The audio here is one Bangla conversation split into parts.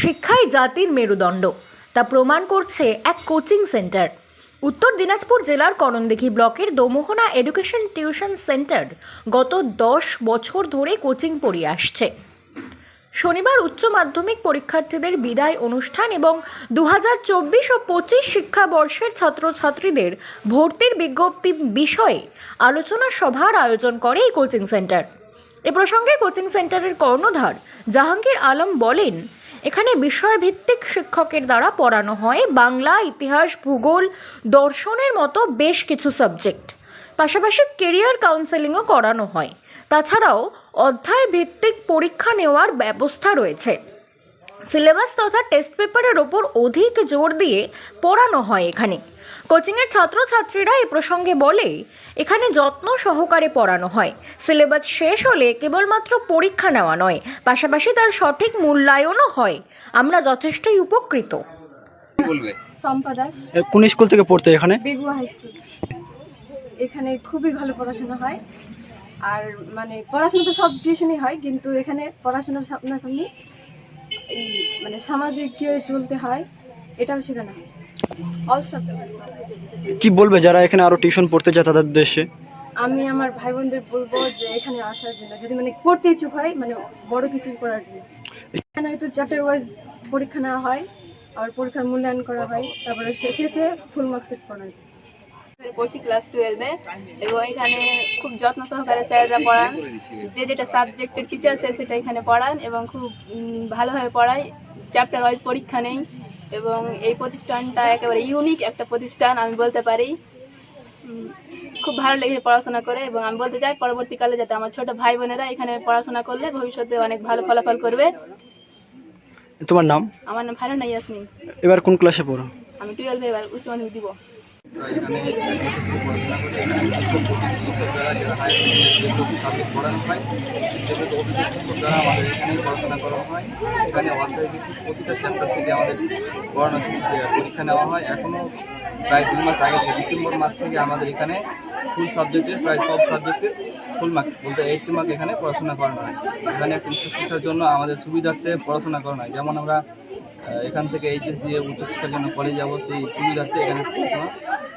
শিক্ষাই জাতির মেরুদণ্ড। তা প্রমাণ করছে এক কোচিং সেন্টার। উত্তর দিনাজপুর জেলার করণদিঘি ব্লকের দোমোহনা এডুকেশন টিউশন সেন্টার গত দশ বছর ধরে কোচিং পড়িয়ে আসছে। শনিবার উচ্চ মাধ্যমিক পরীক্ষার্থীদের বিদায় অনুষ্ঠান এবং দু হাজার চব্বিশ ও পঁচিশ শিক্ষাবর্ষের ছাত্রছাত্রীদের ভর্তির বিজ্ঞপ্তি বিষয়ে আলোচনা সভার আয়োজন করে এই কোচিং সেন্টার। এ প্রসঙ্গে কোচিং সেন্টারের কর্ণধার জাহাঙ্গীর আলম বলেন এখানে বিষয়ভিত্তিক শিক্ষকের দ্বারা পড়ানো হয়। বাংলা, ইতিহাস, ভূগোল, দর্শনের মতো বেশ কিছু সাবজেক্ট। পাশাপাশি কেরিয়ার কাউন্সেলিংও করানো হয়। তাছাড়াও অধ্যায় ভিত্তিক পরীক্ষা নেওয়ার ব্যবস্থা রয়েছে। সিলেবাস তথা টেস্ট পেপারের ওপর অধিক জোর দিয়ে পড়ানো হয় এখানে। কোচিংয়ের ছাত্রছাত্রীরা এ প্রসঙ্গে বলে এখানে যত্ন সহকারে পড়ানো হয়। সিলেবাস শেষ হলে কেবলমাত্র পরীক্ষা নেওয়া নয় পাশাপাশি তার সঠিক মূল্যায়নও হয়। আমরা যথেষ্টই উপকৃত। বলবে? শম্পা দাস। কোন স্কুল থেকে পড়তে এখানে? Begua high school. এখানে খুবই ভালো পড়াশোনা হয়। আর মানে পড়াশোনা তো সব টিউশনই হয় কিন্তু এখানে পড়াশোনার সামনাসামনি এই মানে সামাজিক কীভাবে চলতে হয় এটাও শেখানো হয়। অল কি বলবে যারা এখানে আরও টিউশন পড়তে যায় তাদের উদ্দেশ্যে? আমি আমার ভাই বোনদের বলব যে এখানে আসার জন্য যদি মানে পড়তে ইচ্ছুক হয় মানে বড় কিছু করার জন্য। এখানে হয়তো চ্যাপ্টার ওয়াইজ পরীক্ষা নেওয়া হয় আর পরীক্ষার মূল্যায়ন করা হয় তারপরে শেষে ফুল মার্কস সেট করা হয়। পড়ছি ক্লাস টুয়েলভে এবং এখানে খুব যত্ন সহকারে স্যাররা পড়ান। যে যেটা সাবজেক্টের টিচার সে সেটা এখানে পড়ান এবং খুব ভালোভাবে পড়ায়। চ্যাপ্টার ওয়াইজ পরীক্ষা নেই এবং এই প্রতিষ্ঠানটা একেবারে ইউনিক একটা প্রতিষ্ঠান আমি বলতে পারি। খুব ভালো লেগেছে পড়াশোনা করে এবং আমি বলতে চাই পরবর্তীকালে যাতে আমার ছোট ভাই বোনেরা এখানে পড়াশোনা করলে ভবিষ্যতে অনেক ভালো ফলাফল করবে। তোমার নাম? আমার নাম ফারহানা ইয়াসমিন। এবার কোন ক্লাসে পড়ো? আমি টুয়েলভে এবার উচ্চ মাধ্যমিক দিব। এখানে পড়াশোনা এখানে হয় এখানে পড়াশোনা করানো হয়। এখানে থেকে আমাদের পরীক্ষা নেওয়া হয়। এখনও প্রায় দুই মাস আগে থেকে ডিসেম্বর মাস থেকে আমাদের এখানে ফুল সাবজেক্টের প্রায় সব সাবজেক্টের ফুল মার্ক বলতে এইটটি মার্ক এখানে পড়াশোনা করানো হয়। এখানে একটা উচ্চশিক্ষার জন্য আমাদের সুবিধার্থে পড়াশোনা করানো হয়। যেমন আমরা এখান থেকে এইচএস দিয়ে উচ্চশিক্ষার জন্য কলেজ যাব সেই সুবিধার্থে এখানে পড়াশোনা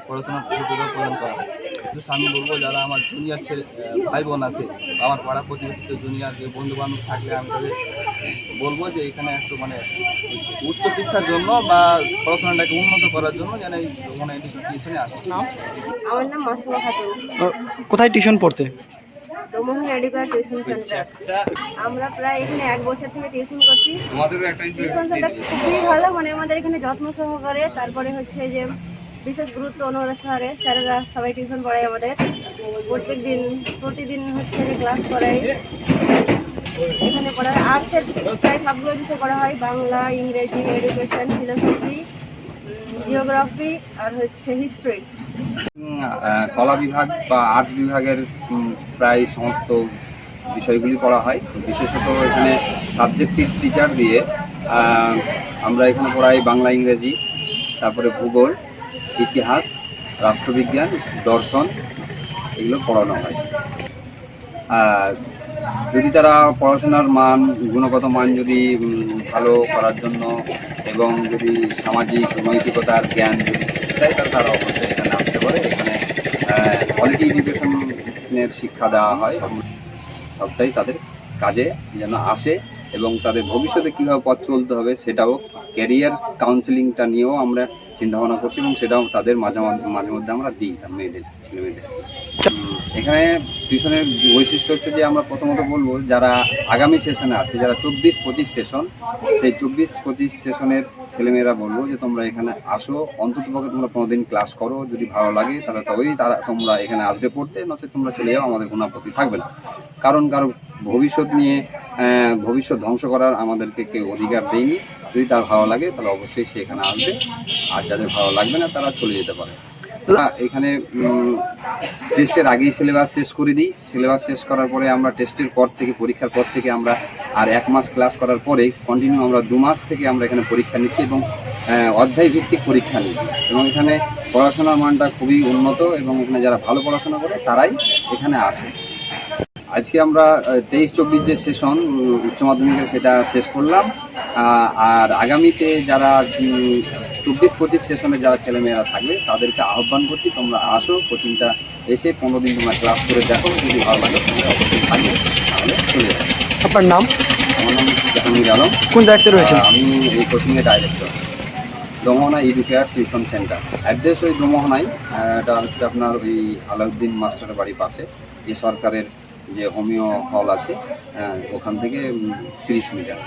পড়াশোনার সুবিধা প্রদান করা হয় কিন্তু আমি বলব যারা আমার জুনিয়র ছেলে ভাই বোন আছে আমার পাড়া প্রতিবেশী জুনিয়র যে বন্ধু বান্ধব থাকলে আমি তাদের বলব যে এখানে একটু মানে উচ্চশিক্ষার জন্য বা পড়াশোনাটাকে উন্নত করার জন্য যেন এই মানে এডুকেশনে আসে। আমার নাম মাসুমা খাতুন। কোথায় টিউশন পড়তে? দমোহন টিউশন সেন্টার আমরা প্রায় এখানে এক বছর থেকে টিউশন করছি। টিউশন সেন্টার খুবই ভালো মানে আমাদের এখানে যত্ন সহকারে। তারপরে হচ্ছে যে বিশেষ গুরুত্ব অনুরাগ স্যারে স্যারেরা সবাই টিউশন পড়ায় আমাদের। প্রত্যেক দিন প্রতিদিন হচ্ছে যে ক্লাস করায়। এখানে পড়ায় আর্টসের প্রায় সবগুলো বিষয় করা হয়। বাংলা ইংরেজি এডুকেশন ফিলোসফি জিওগ্রাফি আর হচ্ছে হিস্ট্রি কলা বিভাগ বা আর্টস বিভাগের প্রায় সমস্ত বিষয়গুলি পড়া হয়। বিশেষত এখানে সাবজেক্টিভ টিচার দিয়ে আমরা এখানে পড়াই বাংলা, ইংরেজি, তারপরে ভূগোল, ইতিহাস, রাষ্ট্রবিজ্ঞান, দর্শন, এগুলো পড়ানো হয়। যদি তারা পড়াশোনার মান, গুণগত মান যদি ভালো করার জন্য এবং যদি সামাজিক, নৈতিকতার জ্ঞান যদি চায় তারা অবশ্যই এখানে কোয়ালিটি এডুকেশনের শিক্ষা দেওয়া হয়। সবটাই তাদের কাজে যেন আসে এবং তাদের ভবিষ্যতে কীভাবে পথ চলতে হবে সেটাও ক্যারিয়ার কাউন্সিলিংটা নিয়েও আমরা চিন্তা ভাবনা করছি এবং সেটাও তাদের মাঝে মাঝে মধ্যে আমরা দিই মেয়েদের ছেলে মেয়েদের উম, এখানে টিউশনের বৈশিষ্ট্য হচ্ছে যে আমরা প্রথমত বলব, যারা আগামী সেশনে আছে, যারা চব্বিশ পঁচিশ সেশন সেই চব্বিশ পঁচিশ সেশনের ছেলেমেয়েরা বলব যে তোমরা এখানে আসো অন্তত পক্ষে তোমরা পনেরো দিন ক্লাস করো, যদি ভালো লাগে, তাহলে তবেই তারা তোমরা এখানে আসবে পড়তে, নচেত তোমরা চলে যাও, আমাদের কোনো আপত্তি থাকবে না। কারণ কারও ভবিষ্যৎ নিয়ে ভবিষ্যৎ ধ্বংস করার আমাদেরকে কেউ অধিকার দেয়নি। যদি তার ভালো লাগে, তাহলে অবশ্যই সে এখানে আসবে। আর যাদের ভালো লাগবে না, তারা চলে যেতে পারে। এখানে টেস্টের আগেই সিলেবাস শেষ করে দিই। সিলেবাস শেষ করার পরে আমরা টেস্টের পর থেকে, পরীক্ষার পর থেকে আমরা আর এক মাস ক্লাস করার পরে কন্টিনিউ আমরা দু মাস থেকে আমরা এখানে পরীক্ষা নিচ্ছি এবং অধ্যায় ভিত্তিক পরীক্ষা নিই। এবং এখানে পড়াশোনার মানটা খুবই উন্নত এবং এখানে যারা ভালো পড়াশোনা করে তারাই এখানে আসে। আজকে আমরা তেইশ চব্বিশ যে সেশন উচ্চ মাধ্যমিকের সেটা শেষ করলাম। আর আগামীতে যারা চব্বিশ পঁচিশ সেশনে যারা ছেলেমেয়েরা থাকবে তাদেরকে আহ্বান করছি তোমরা আসো কোচিংটা এসে পনেরো দিন তোমরা ক্লাস করে দেখো যদি ভালো লাগে তোমরা অবশ্যই থাকবে তাহলে চলে যাবে আপনার নাম? আমার নাম জাহাঙ্গীর আলম। কোন দায়িত্বে রয়েছেন? আহ, আমি এই কোচিংয়ের director Damohana Educare tuition centre address ওই এটা হচ্ছে আপনার ওই আলাউদ্দিন মাস্টারের বাড়ির পাশে এই সরকারের যে হোমিও হল আছে আহ, ওখান থেকে তিরিশ মিটার।